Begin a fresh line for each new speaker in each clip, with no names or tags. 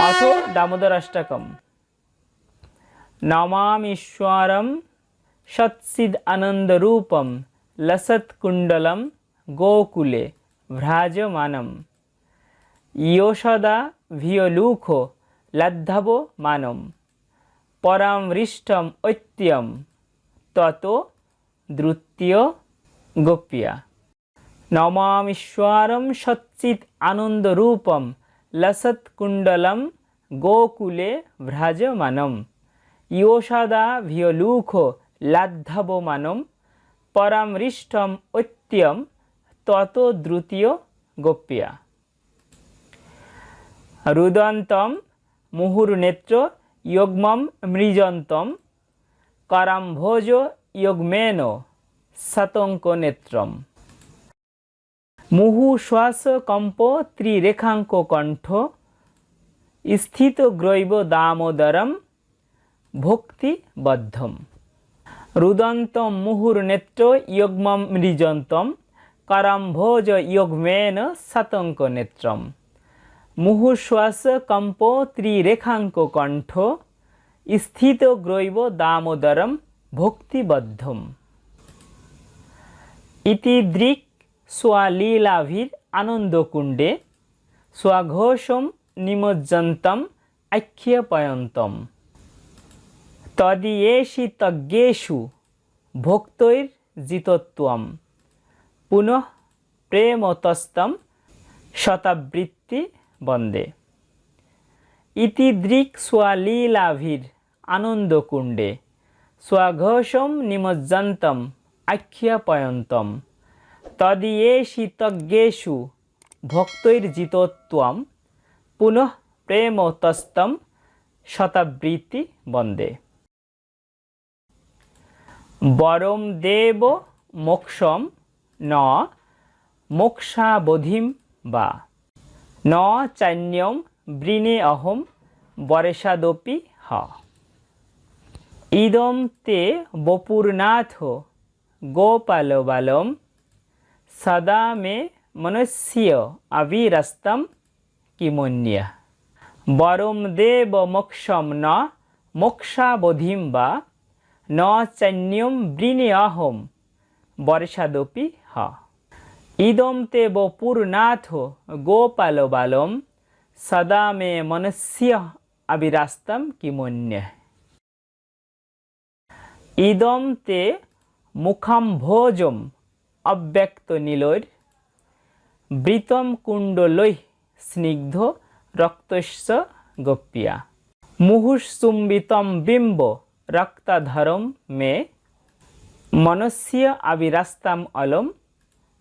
అసో దామోదరాష్టకం నమామీశ్వరం షత్సిద్ అనందరూపం లసత్ కుండలం గోకులే ভ্রাজমানম ইয়সদা ভিয়লুখো লদ্ধব মানম পরামৃষ্টম ঐত্যম তত দ্রুতীয় গোপ্যা নমামীশ্বরম সচ্চিত আনন্দরূপম লসৎকুণ্ডলম গোকুলে ভ্রাজমানম ইয়োষাদা ভিয়লুখো লাদ্ধবমানম পরামৃষ্টম ঐত্যম তত দ্রুতীয় গোপ্যা রুদন্তম মুহুর্নেত্র ইয়গ্মম মৃজন্তম করাম্ভোজ ইয়গ্মেন শতঙ্ক নেত্রম মুহু শ্বাস কম্প ত্রিরেখাঙ্ক কণ্ঠ। স্থিত গ্রৈব দামোদরম ভক্তিবদ্ধম রুদন্তম মুহুর্নেত্র ইয়গ্মম মৃজন্তম। করম্ভোজ ইয়গ্মেন শতঙ্ক নেত্রম। মুহুশ্বাস কম্প ত্রিরেখাঙ্ক কণ্ঠ। স্থিত গ্রৈব দামোদরম ভক্তিবদ্ধম ইতি দৃক স্বলীলাভির আনন্দকুণ্ডে স্বঘোষম নিমজ্জন্তম আখ্যপয়ন্তম তদীয়েষি তজ্ঞেষু ভক্তৈর্জিতত্বম পুনঃ প্রেমতস্তম শতাবৃত্তি বন্দে। ইতিদৃক স্বলীলাভির আনন্দকুণ্ডে স্বঘোষম নিমজ্জন্তম আখ্যাপয়ন্তম তদীয়েষি তজ্ঞেষু ভক্তৈর্জিতত্বম পুনঃ প্রেমতস্তম শতাবৃত্তি বন্দে বরম দেব মোক্ষম ন মোক্ষাবধিম বা ন চান্যম বৃণে অহম বরেশাদপি হ ইদম তে বপুরনাথ গোপালবালম সদা মে মনুষ্য অবিরস্তম কিমন্যা বরম দেব মোক্ষম ন মোক্ষাবধিম বা ন চান্যম বৃণে অহম বর্ষাদপি হ ইদম তে বপুরনাথ গোপাল বালম সদা মে মনস্য অবিরাস্তম কিমন্য ইদম তে মুখম ভোজম অব্যক্ত নীলৈর বৃতম কুণ্ডলৈ স্নিগ্ধ রক্তস্য গোপ্যা মুহুঃসুম্বিতম বিম্ব রক্তাধরম মে। মনস্য আবিরাস্তাম অলম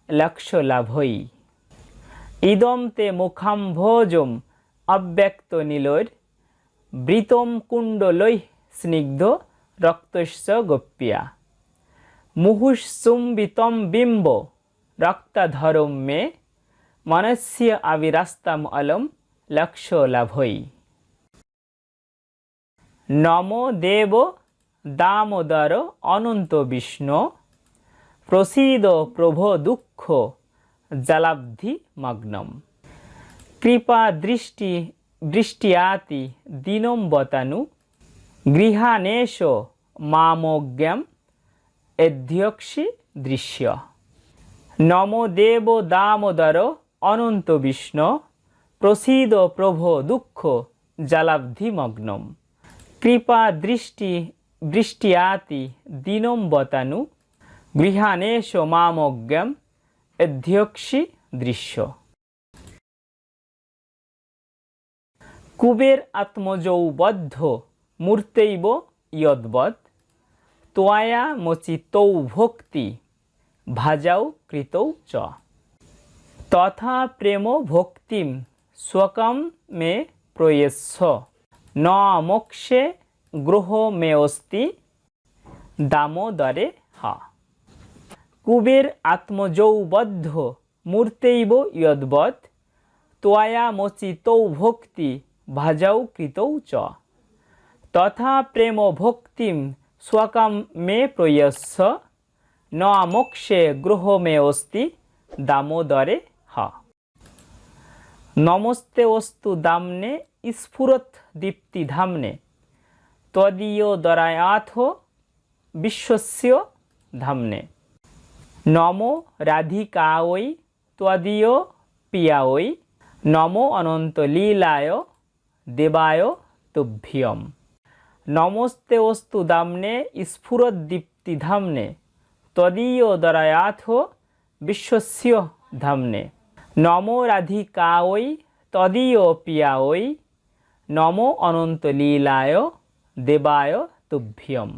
লক্ষ্যলাভই ইদম তে মুখাম ভোজম অব্যক্ত নীলৈর বৃতম কুণ্ডলৈ স্নিগ্ধ রক্তস্য গোপ্যা মুহুঃসুম্বিতম বিম্ব, রক্তাধরম মে, মনস্য আবিরাস্তাম অলম লক্ষ্যলাভই নমো দেব, দামোদর, অনন্ত বিষ্ণু, প্রসীদ প্রভ দুঃখ, জলাব্ধি মগ্নম। কৃপা দৃষ্টি বৃষ্টিয়াতি দিনম্বতানু, গৃহানেশ মামজ্ঞম অধ্যক্ষি দৃশ্য। নমো দেব দামোদর অনন্ত বিষ্ণু প্রসীদ প্রভ দুঃখ জলাব্ধি মগ্নম কৃপা দৃষ্টি বৃষ্টিয়াতি দিনম্বতানু গৃহানেশ মামজ্ঞম অধ্যক্ষি দৃশ্য। কুবের আত্মজৌ বদ্ধ মূর্তৈব ইয়দ্বৎ তোয়া মচিতৌ ভক্তি, ভাজাও কৃতৌ চ। তথা প্রেম ভক্তিম স্বকম মে প্রয়েস্য ন মোক্ষে গ্রহ মে অস্তি দামোদরে হা। কুবের আত্মজৌবদ্ধ মূর্তৈব ইয়দ্বৎ তোয়া মচিতৌ ভক্তি, ভাজাও কৃতৌ চ। তথা প্রেম ভক্তিম স্বকম প্রয়স্য ন মোক্ষে গ্রহ মে অস্তি দামোদরে হ নমস্তে অস্তু দামনে স্ফুরত দীপ্তি ধামনে তদীয় দরায়াথ বিশ্বস্য ধামনে নম রাধিকাওই ত্বদীয় পিয়াওই নম অনন্ত লীলায় দেবায় তুভ্যম নমস্তে অস্তু দামনে, স্ফুরদ্দীপ্তি ধামনে, তদীয় দরায়াথ বিশ্বস্য ধামনে। নম রাধিকা ওই তদীয় পিয়া ওই নম অনন্ত লীলায়, দেবায় তুভ্যম